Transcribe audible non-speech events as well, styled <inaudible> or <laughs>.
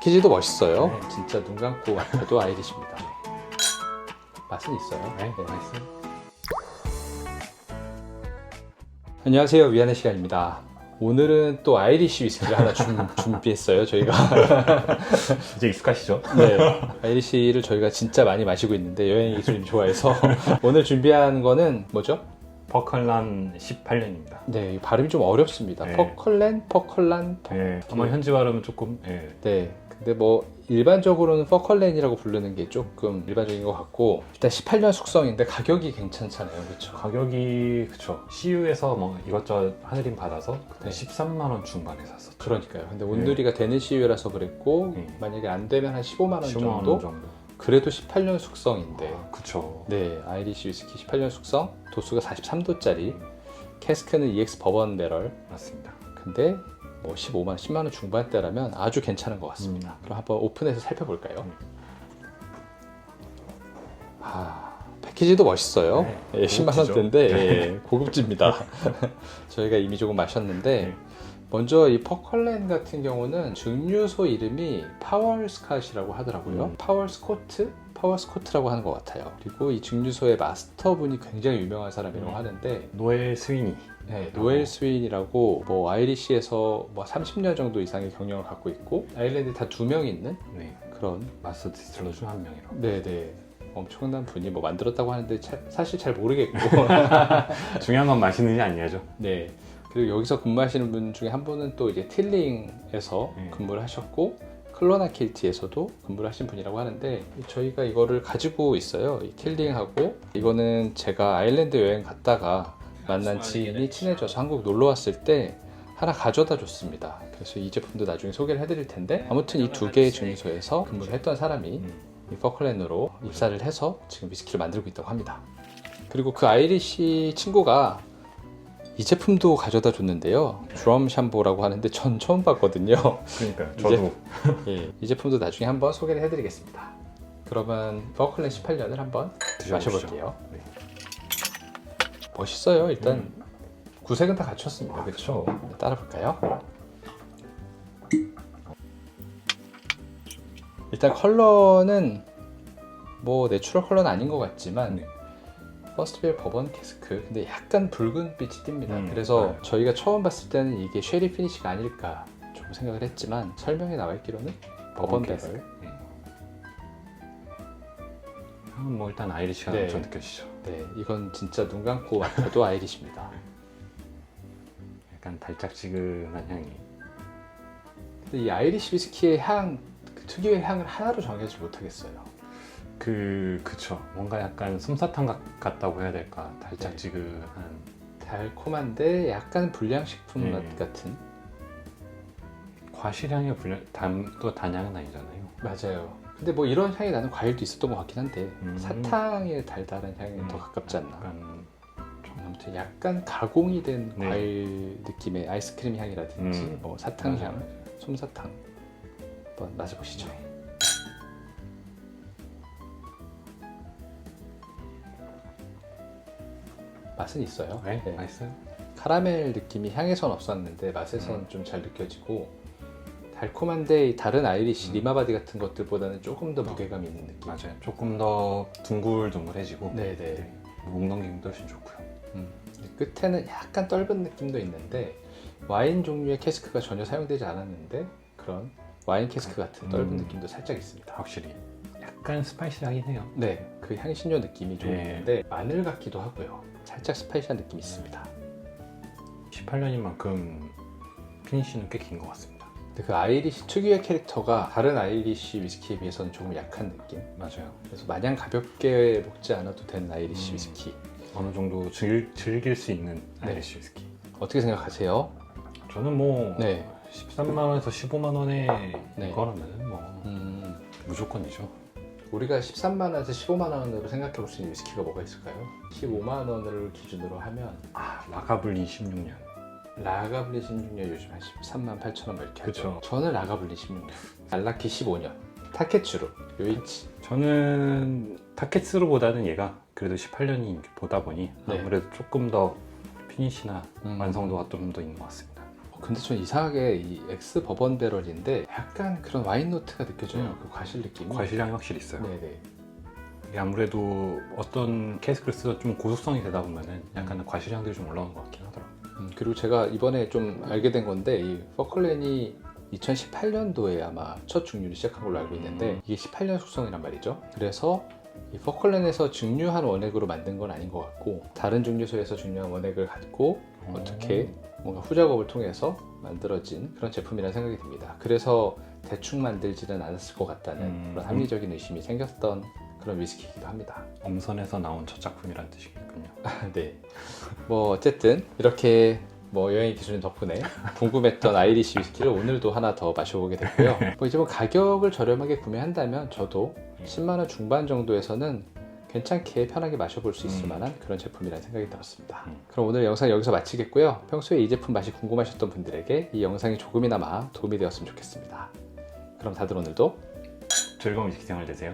패키지도 멋있어요. 네, 진짜 눈 감고 맡아도 아이리시입니다. 맛은 있어요. 네, 맛있어요. 안녕하세요. 위안의 시간입니다. 오늘은 또 아이리시 위스키를 하나 준, <laughs> 준비했어요. 저희가 <laughs> 이제 익숙하시죠? 네, 아이리시를 저희가 진짜 많이 마시고 있는데 여행 기술님 좋아해서 <laughs> 오늘 준비한 거는 뭐죠? 버컬란 18년입니다. 네, 이 발음이 좀 어렵습니다. 네. 퍼컬렌, 퍼컬란, 퍼... 예, 아마 현지 발음은 조금 예, 네. 근데 뭐 일반적으로는 퍼컬렌이라고 부르는 게 조금 일반적인 것 같고 일단 18년 숙성인데 가격이 괜찮잖아요, 그렇죠? 가격이 그쵸 CU에서 뭐 이것저것 할인 받아서 그때 네. 13만 원 중반에 샀었죠. 그러니까요. 근데 온누리가 되는 CU라서 그랬고 네. 만약에 안 되면 한 15만 원 15만 정도. 원 정도. 그래도 18년 숙성인데. 아, 그쵸. 네, 아이리시 위스키 18년 숙성, 도수가 43도짜리, 캐스크는 EX 버번 배럴. 맞습니다. 근데 뭐 15만 원, 10만 원 중반대라면 아주 괜찮은 것 같습니다. 그럼 한번 오픈해서 살펴볼까요? 음. 아, 패키지도 멋있어요. 네, 예, 10만 고급지죠. 원대인데 예, <laughs> 고급집니다. <laughs> 저희가 이미 조금 마셨는데 네. 먼저 이 퍼컬렌 같은 경우는 증류소 이름이 파월스캇이라고 하더라고요. 음. 파월스코트? 파월스코트라고 하는 것 같아요. 그리고 이 증류소의 마스터분이 굉장히 유명한 사람이라고 음. 하는데 노엘 스위니. 네, 노엘 스윈이라고 뭐 아이리시에서 뭐 30년 정도 이상의 경력을 갖고 있고 아일랜드에 다두 명 있는 네. 그런 마스터 디스틸러 중 한 명이라고. 네네 엄청난 분이 뭐 만들었다고 하는데 차- 사실 잘 모르겠고 <laughs> 중요한 건 맛있는지 아니야죠. 네 그리고 여기서 근무하시는 분 중에 한 분은 또 이제 틸링에서 네. 근무를 하셨고 클로나킬티에서도 근무를 하신 분이라고 하는데 저희가 이거를 가지고 있어요 이 틸링하고 이거는 제가 아일랜드 여행 갔다가 만난 지인이 친해져서 한국 놀러 왔을 때 하나 가져다 줬습니다. 그래서 이 제품도 나중에 소개를 해드릴 텐데 아무튼 이 두 개의 증류소에서 근무를 했던 사람이 음. 이 퍼클랜으로 입사를 해서 지금 위스키를 만들고 있다고 합니다. 그리고 그 아이리시 친구가 이 제품도 가져다 줬는데요. 드럼 샴보라고 하는데 전 처음 봤거든요. 그러니까요. 이제- 저도 예, 이 제품도 나중에 한번 소개를 해드리겠습니다. 그러면 퍼클랜 18년을 한번 드셔보시죠. 마셔볼게요. 네. 멋있어요. 일단 음. 구색은 다 갖췄습니다. 아, 그렇죠? 따라 볼까요? 일단 컬러는 뭐 내추럴 컬러는 아닌 것 같지만 네. 퍼스트빌 버번 캐스크 근데 약간 붉은 빛이 띕니다. 음, 그래서 네. 저희가 처음 봤을 때는 이게 쉐리 피니시가 아닐까 좀 생각을 했지만 설명에 나와 있기로는 버번 캐스크. 네. 향은 뭐 일단 아이리시가 네. 엄청 느껴지죠. 네, 이건 진짜 눈 감고 맡아도 아이리시입니다. <laughs> 약간 달짝지근한 향이. 근데 이 아이리시 위스키의 향, 그 특유의 향을 하나로 정하지 못하겠어요. 그 그쵸. 뭔가 약간 솜사탕 같- 같다고 해야 될까. 달짝지근한. 달콤한데 약간 불량식품 네. 맛 같은. 과실향의 불량 단또 단향은 아니잖아요. 맞아요. 근데 뭐 이런 향이 나는 과일도 있었던 것 같긴 한데 음. 사탕의 달달한 향이 음, 더 가깝지 않나. 약간 아무튼 약간 가공이 된 네. 과일 느낌의 아이스크림 향이라든지 음. 뭐 사탕 향, 맞아요. 솜사탕. 한번 마셔보시죠. 맛은 있어요. 네, 네. 맛있어요. 카라멜 느낌이 향에선 없었는데 맛에선 음. 좀잘 느껴지고 달콤한데 이 다른 아이리시 음. 리마바디 같은 것들보다는 조금 더 무게감 있는 느낌. 맞아요. 조금 더 둥글둥글해지고 네네. 목 넘김도 훨씬 좋고요. 음. 끝에는 약간 떫은 느낌도 있는데 와인 종류의 캐스크가 전혀 사용되지 않았는데 그런 와인 캐스크 같은 떫은 음. 느낌도 살짝 있습니다. 확실히 약간 스파이시하긴 해요. 네, 그 향신료 느낌이 좀 네. 있는데 마늘 같기도 하고요. 살짝 스파이시한 느낌이 있습니다. 18년인 만큼 피니쉬는 꽤 긴 것 같습니다. 근데 그 아이리시 특유의 캐릭터가 다른 아이리시 위스키에 비해서는 조금 약한 느낌. 맞아요. 그래서 마냥 가볍게 먹지 않아도 되는 아이리시 음. 위스키. 어느 정도 즐, 즐길 수 있는 네. 아이리시 위스키. 어떻게 생각하세요? 저는 뭐 네. 13만 원에서 15만 원에 네. 이거라면 뭐 음, 무조건이죠. 우리가 13만 원에서 15만 원으로 생각해 볼 수 있는 위스키가 뭐가 있을까요? 15만 원을 기준으로 하면 아 라가블리 16년. 라가블리 16년 요즘 한 13만 8천 원 이렇게 하죠. 그쵸. 저는 라가블리 16년, 알라키 15년, 타케츠루, 요이치. 저는 타케츠로보다는 얘가 그래도 18년이 보다 보니 네. 아무래도 조금 더 피니시나 음. 완성도가 좀 더 있는 것 같습니다. 근데 전 이상하게 이 엑스 버번 배럴인데 약간 그런 와인 노트가 느껴져요. 음. 그 과실 느낌이. 과실량이 확실히 있어요. 네네. 이게 아무래도 어떤 캐스크를 쓰다 좀 고속성이 되다 보면은 약간 과실량들이 좀 올라오는 것 같긴 하더라고요. 음, 그리고 제가 이번에 좀 알게 된 건데 이 퍼클랜이 2018년도에 아마 첫 증류를 시작한 걸로 알고 있는데 음. 이게 18년 숙성이란 말이죠. 그래서 이 퍼클랜에서 증류한 원액으로 만든 건 아닌 것 같고 다른 증류소에서 증류한 원액을 갖고 어떻게 뭔가 후작업을 통해서 만들어진 그런 제품이라는 생각이 듭니다. 그래서 대충 만들지는 않았을 것 같다는 음. 그런 합리적인 의심이 생겼던 그런 위스키이기도 합니다. 엄선에서 나온 첫 작품이란 뜻이겠군요. <laughs> 네. 뭐 어쨌든 이렇게 뭐 여행 기술님 덕분에 궁금했던 아이리시 위스키를 오늘도 하나 더 마셔보게 됐고요. <laughs> 뭐 이제 뭐 가격을 저렴하게 구매한다면 저도 10만 원 중반 정도에서는 괜찮게 편하게 마셔볼 수 있을 음. 만한 그런 제품이라는 생각이 들었습니다. 음. 그럼 오늘 영상 여기서 마치겠고요. 평소에 이 제품 맛이 궁금하셨던 분들에게 이 영상이 조금이나마 도움이 되었으면 좋겠습니다. 그럼 다들 오늘도 즐거운 식생활 되세요.